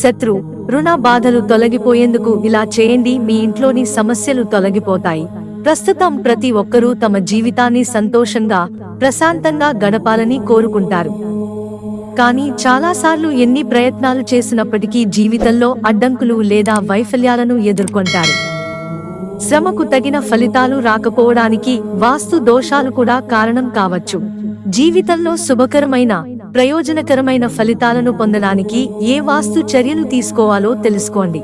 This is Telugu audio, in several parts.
శత్రు రుణ బాధలు తొలగిపోయేందుకు ఇలా చేయండి మీ ఇంట్లోని సమస్యలు తొలగిపోతాయి. ప్రస్తుతం ప్రతి ఒక్కరూ తమ జీవితాన్ని సంతోషంగా ప్రశాంతంగా గడపాలని కోరుకుంటారు. కానీ చాలాసార్లు ఎన్ని ప్రయత్నాలు చేసినప్పటికీ జీవితంలో అడ్డంకులు లేదా వైఫల్యాలను ఎదుర్కొంటారు. శ్రమకు తగిన ఫలితాలు రాకపోవడానికి వాస్తు దోషాలు కూడా కారణం కావచ్చు. జీవితంలో శుభకరమైన ప్రయోజనకరమైన ఫలితాలను పొందడానికి ఏ వాస్తు చర్యలు తీసుకోవాలో తెలుసుకోండి.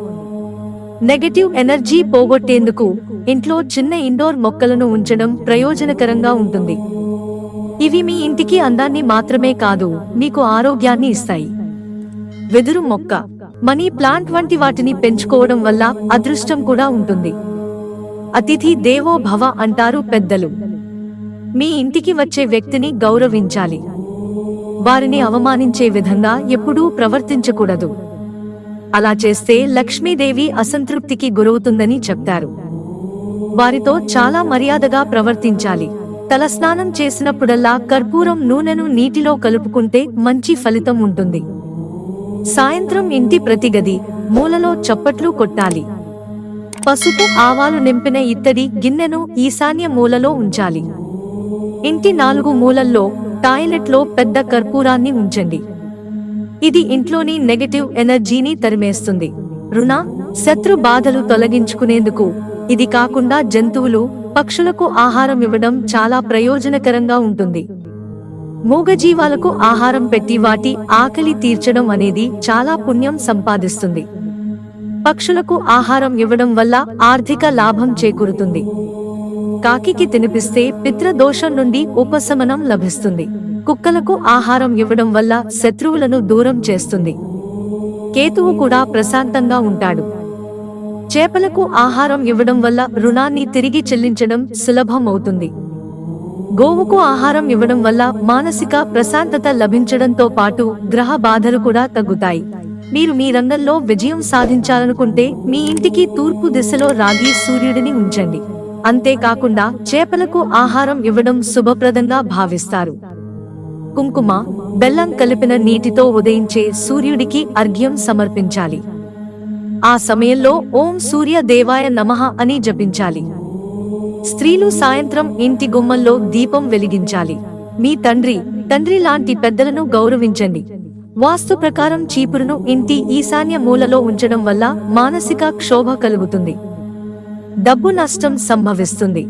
నెగటివ్ ఎనర్జీ పోగొట్టేందుకు ఇంట్లో చిన్న ఇండోర్ మొక్కలను ఉంచడం ప్రయోజనకరంగా ఉంటుంది. ఇవి మీ ఇంటికి అందాన్ని మాత్రమే కాదు మీకు ఆరోగ్యాన్ని ఇస్తాయి. వెదురు మొక్క మనీ ప్లాంట్ వంటి వాటిని పెంచుకోవడం వల్ల అదృష్టం కూడా ఉంటుంది. అతిథి దేవో భవ అంటారు పెద్దలు. మీ ఇంటికి వచ్చే వ్యక్తిని గౌరవించాలి. వారిని అవమానించే విధంగా ఎప్పుడూ ప్రవర్తించకూడదు. అలా చేస్తే లక్ష్మీదేవి అసంతృప్తికి గురవుతుందని చెప్తారు. వారితో చాలా మర్యాదగా ప్రవర్తించాలి. తలస్నానం చేసినప్పుడల్లా కర్పూరం నూనెను నీటిలో కలుపుకుంటే మంచి ఫలితం ఉంటుంది. సాయంత్రం ఇంటి ప్రతి గది మూలలో చప్పట్లు కొట్టాలి. పసుపు ఆవాలు నింపిన ఇత్తడి గిన్నెను ఈశాన్య మూలలో ఉంచాలి. ఇంటి నాలుగు మూలల్లో టాయిలెట్లో పెద్ద కర్పూరాన్ని ఉంచండి. ఇది ఇంట్లోని నెగటివ్ ఎనర్జీని తరిమేస్తుంది. రుణ శత్రు బాధలు తొలగించుకునేందుకు ఇది కాకుండా జంతువులు పక్షులకు ఆహారం ఇవ్వడం చాలా ప్రయోజనకరంగా ఉంటుంది. మూగజీవాలకు ఆహారం పెట్టి వాటి ఆకలి తీర్చడం అనేది చాలా పుణ్యం సంపాదిస్తుంది. పక్షులకు ఆహారం ఇవ్వడం వల్ల ఆర్థిక లాభం చేకూరుతుంది. కాకికి తినిపిస్తే పిత్రదోషం నుండి ఉపశమనం లభిస్తుంది. కుక్కలకు ఆహారం ఇవ్వడం వల్ల శత్రువులను దూరం చేస్తుంది. కేతువు కూడా ప్రశాంతంగా ఉంటాడు. చేపలకు ఆహారం ఇవ్వడం వల్ల రుణాన్ని తిరిగి చెల్లించడం సులభం అవుతుంది. గోవుకు ఆహారం ఇవ్వడం వల్ల మానసిక ప్రశాంతత లభించడంతో పాటు గ్రహ బాధలు కూడా తగ్గుతాయి. మీరు మీ రంగంలో విజయం సాధించాలనుకుంటే మీ ఇంటికి తూర్పు దిశలో రాగి సూర్యుడిని ఉంచండి. అంతేకాకుండా చేపలకు ఆహారం ఇవ్వడం శుభప్రదంగా భావిస్తారు. కుంకుమ బెల్లం కలిపిన నీటితో ఉదయించే సూర్యుడికి అర్ఘ్యం సమర్పించాలి. ఆ సమయంలో ఓం సూర్య దేవాయ నమః అని జపించాలి. స్త్రీలు సాయంత్రం ఇంటి గుమ్మంలో దీపం వెలిగించాలి. మీ తండ్రి తండ్రి లాంటి పెద్దలను గౌరవించండి. వాస్తు ప్రకారం చీపురును ఇంటి ఈశాన్య మూలలో ఉంచడం వల్ల మానసిక క్షోభ కలుగుతుంది. డబ్బు నష్టం సంభవిస్తుంది.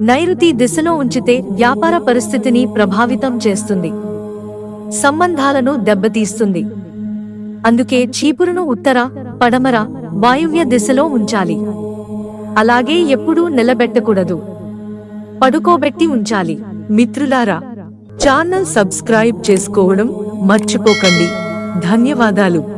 నైరుతి దిశలో ఉంచితే వ్యాపార పరిస్థితిని ప్రభావితం చేస్తుంది. సంబంధాలను దెబ్బతీస్తుంది. అందుకే చీపురును ఉత్తర పడమర వాయువ్య దిశలో ఉంచాలి. అలాగే ఎప్పుడూ నిలబెట్టకూడదు. పడుకోబెట్టి ఉంచాలి. మిత్రులారా ఛానల్ సబ్స్క్రైబ్ చేసుకోవడం మర్చిపోకండి. ధన్యవాదాలు.